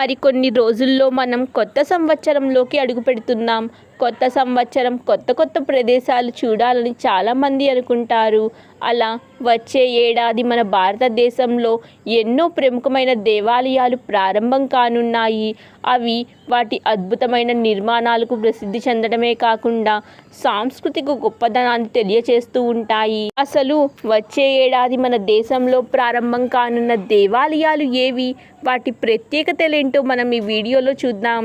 మరికొన్ని రోజుల్లో మనం కొత్త సంవత్సరంలోకి అడుగు పెడుతున్నాం కొత్త సంవత్సరం కొత్త కొత్త ప్రదేశాలు చూడాలని చాలామంది అనుకుంటారు. అలా వచ్చే ఏడాది మన భారతదేశంలో ఎన్నో ప్రముఖమైన దేవాలయాలు ప్రారంభం కానున్నాయి. అవి వాటి అద్భుతమైన నిర్మాణాలకు ప్రసిద్ధి చెందడమే కాకుండా సాంస్కృతిక గొప్పదనాన్ని తెలియచేస్తూ ఉంటాయి. అసలు వచ్చే ఏడాది మన దేశంలో ప్రారంభం కానున్న దేవాలయాలు ఏవి? వాటి ప్రత్యేకతలేంటో మనం ఈ వీడియోలో చూద్దాం.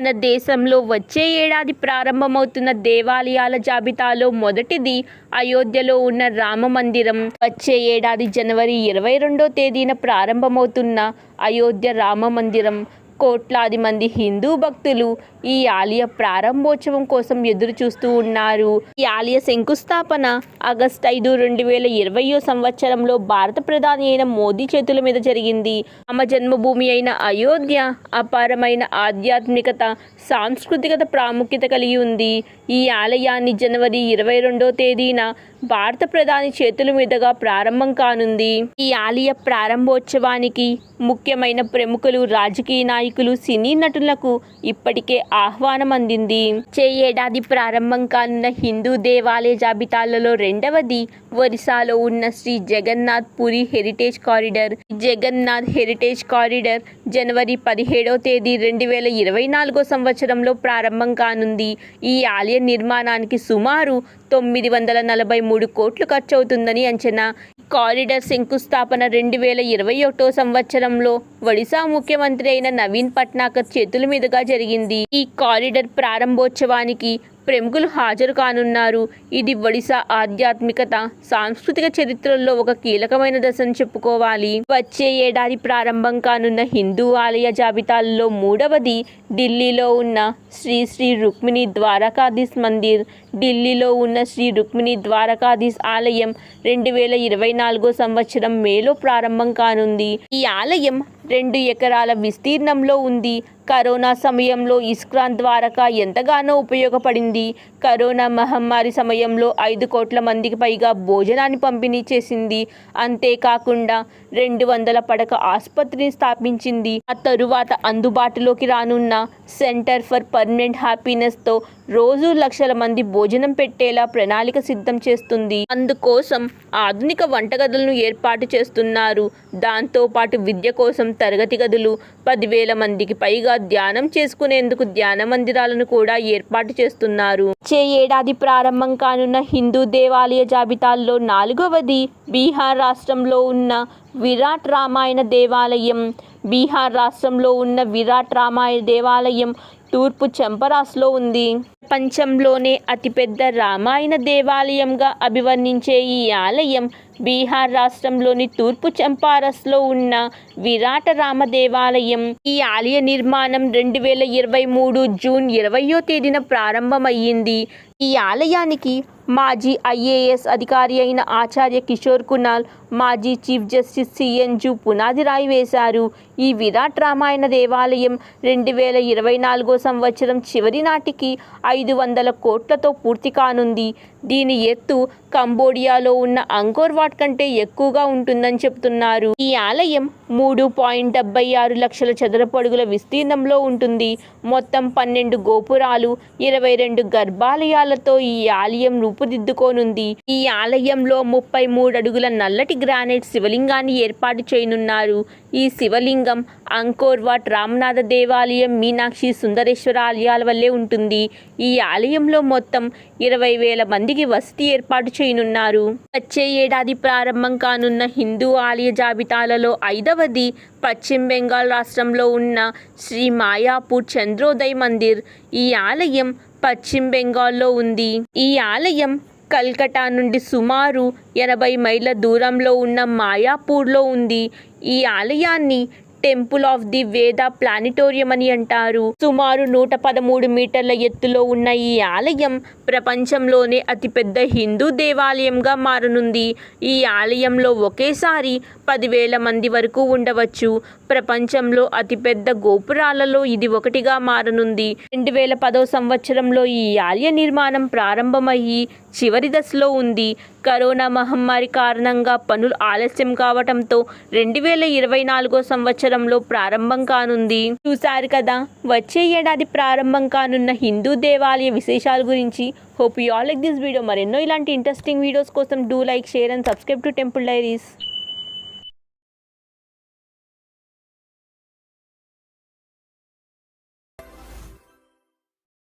మన దేశంలో వచ్చే ఏడాది ప్రారంభమవుతున్న దేవాలయాల జాబితాలో మొదటిది అయోధ్యలో ఉన్న రామ మందిరం. వచ్చే ఏడాది జనవరి ఇరవై రెండో తేదీన ప్రారంభమవుతున్న అయోధ్య రామ మందిరం. కోట్లాది మంది హిందూ భక్తులు ఈ ఆలయ ప్రారంభోత్సవం కోసం ఎదురు చూస్తూ ఉన్నారు. ఈ ఆలయ శంకుస్థాపన ఆగస్ట్ ఐదు రెండు వేల ఇరవయో సంవత్సరంలో భారత ప్రధాని అయిన మోదీ చేతుల మీద జరిగింది. రామ జన్మభూమి అయిన అయోధ్య అపారమైన ఆధ్యాత్మికత సాంస్కృతికత ప్రాముఖ్యత కలిగి ఉంది. ఈ ఆలయాన్ని జనవరి ఇరవై రెండో తేదీన భారత ప్రధాని చేతుల మీదుగా ప్రారంభం కానుంది. ఈ ఆలయ ప్రారంభోత్సవానికి ముఖ్యమైన ప్రముఖులు రాజకీయ నాయకులు సినీ నటులకు ఇప్పటికే ఆహ్వానం అందింది చే ఏడాది ప్రారంభం కానున్న హిందూ దేవాలయ జాబితాలలో రెండవది ఒరిస్సాలో ఉన్న Shri Jagannath Puri heritage corridor. Jagannath heritage corridor జనవరి పదిహేడవ తేదీ రెండు వేల ఇరవై నాలుగో సంవత్సరంలో ప్రారంభం కానుంది. ఈ ఆలయ నిర్మాణానికి సుమారు తొమ్మిది వందల నలభై మూడు కోట్లు ఖర్చు అవుతుందని అంచనా. కారిడార్ శంకుస్థాపన రెండు వేల ఇరవై ఒకటో సంవత్సరంలో ఒడిశా ముఖ్యమంత్రి అయిన నవీన్ పట్నాకర్ చేతుల మీదుగా జరిగింది. ఈ కారిడార్ ప్రారంభోత్సవానికి ప్రముఖులు హాజరు కానున్నారు. ఇది ఒడిశా ఆధ్యాత్మికత సాంస్కృతిక చరిత్రలో ఒక కీలకమైన దశను చెప్పుకోవాలి. వచ్చే ఏడాది ప్రారంభం కానున్న హిందూ ఆలయ జాబితాల్లో మూడవది ఢిల్లీలో ఉన్న శ్రీ శ్రీ రుక్మిణి ద్వారకాధీశ్ మందిర్ ఢిల్లీలో ఉన్న శ్రీ రుక్మిణి ద్వారకాధీశ్ ఆలయం రెండు వేల ఇరవై నాలుగో సంవత్సరం మేలో ప్రారంభం కానుంది. ఈ ఆలయం రెండు ఎకరాల విస్తీర్ణంలో ఉంది. కరోనా సమయంలో ఇస్క్రాన్ ద్వారకా ఎంతగానో ఉపయోగపడింది. కరోనా మహమ్మారి సమయంలో ఐదు కోట్ల మందికి పైగా భోజనాన్ని పంపిణీ చేసింది. అంతేకాకుండా రెండు వందల పడక ఆసుపత్రిని స్థాపించింది. ఆ తరువాత అందుబాటులోకి రానున్న సెంటర్ ఫర్ పర్మనెంట్ హ్యాపీనెస్తో రోజు లక్షల మంది భోజనం పెట్టేలా ప్రణాళిక సిద్ధం చేస్తుంది. అందుకోసం ఆధునిక వంటగదులను ఏర్పాటు చేస్తున్నారు. దాంతో పాటు విద్య కోసం తరగతి గదులు పదివేల మందికి పైగా ధ్యానం చేసుకునేందుకు ధ్యాన మందిరాలను కూడా ఏర్పాటు చేస్తున్నారు. వచ్చే ఏడాది ప్రారంభం కానున్న హిందూ దేవాలయ జాబితాల్లో నాలుగవది బీహార్ రాష్ట్రంలో ఉన్న విరాట్ రామాయణ దేవాలయం. బీహార్ రాష్ట్రంలో ఉన్న విరాట్ రామాయణ దేవాలయం తూర్పు చెంపరాస్లో ఉంది. ప్రపంచంలోనే అతిపెద్ద రామాయణ దేవాలయంగా అభివర్ణించే ఈ ఆలయం బీహార్ రాష్ట్రంలోని తూర్పు చంపారస్లో ఉన్న విరాట రామ దేవాలయం. ఈ ఆలయ నిర్మాణం రెండు వేల ఇరవై మూడు జూన్ ఇరవయో తేదీన ప్రారంభమయ్యింది. ఈ ఆలయానికి మాజీ ఐఏఎస్ అధికారి అయిన ఆచార్య కిషోర్ కునాల్ మాజీ చీఫ్ జస్టిస్ సిఎన్జు పునాది రాయి వేశారు. ఈ విరాట్ రామాయణ దేవాలయం రెండు వేల ఇరవై నాలుగో సంవత్సరం చివరి నాటికి ఐదు వందల కోట్లతో పూర్తి కానుంది. దీని ఎత్తు కంబోడియాలో ఉన్న అంకోర్ వాట్ కంటే ఎక్కువగా ఉంటుందని చెబుతున్నారు ఈ ఆలయం మూడు పాయింట్ డెబ్బై ఆరు లక్షల చదరపు అడుగుల విస్తీర్ణంలో ఉంటుంది. మొత్తం పన్నెండు గోపురాలు ఇరవై రెండు గర్భాలయాలతో ఈ ఆలయం రూపుదిద్దుకోనుంది. ఈ ఆలయంలో ముప్పై మూడు అడుగుల నల్లటి గ్రానైట్ శివలింగాన్ని ఏర్పాటు చేయనున్నారు. ఈ శివలింగం అంకోర్వాట్ రామనాథ దేవాలయం మీనాక్షి సుందరేశ్వర ఆలయాల వల్లే ఉంటుంది. ఈ ఆలయంలో మొత్తం ఇరవై వేల మందికి వసతి ఏర్పాటు చేయనున్నారు. వచ్చే ఏడాది ప్రారంభం కానున్న హిందూ ఆలయ జాబితాలలో ఐదవది పశ్చిమ బెంగాల్ రాష్ట్రంలో ఉన్న శ్రీ మాయాపూర్ చంద్రోదయ్ మందిర్ ఈ ఆలయం పశ్చిమ బెంగాల్లో ఉంది. ఈ ఆలయం కల్కటా నుండి సుమారు ఎనభై మైళ్ళ దూరంలో ఉన్న మాయాపూర్లో ఉంది. ఈ ఆలయాన్ని temple of the Veda planetarium అని అంటారు. సుమారు నూట పదమూడు మీటర్ల ఎత్తులో ఉన్న ఈ ఆలయం ప్రపంచంలోనే అతిపెద్ద హిందూ దేవాలయంగా మారనుంది. ఈ ఆలయంలో ఒకేసారి పదివేల మంది వరకు ఉండవచ్చు. ప్రపంచంలో అతిపెద్ద గోపురాలలో ఇది ఒకటిగా మారనుంది. రెండు వేల పదో సంవత్సరంలో ఈ ఆలయ నిర్మాణం ప్రారంభమయ్యి చివరి దశలో ఉంది. కరోనా మహమ్మారి కారణంగా పనులు ఆలస్యం కావటంతో రెండు వేల ఇరవై నాలుగో సంవత్సరంలో ప్రారంభం కానుంది. చూశారు కదా వచ్చే ఏడాది ప్రారంభం కానున్న హిందూ దేవాలయ విశేషాల గురించి hope you all like this video. మరెన్నో ఇలాంటి ఇంట్రెస్టింగ్ వీడియోస్ కోసం do like share and subscribe to temple diaries.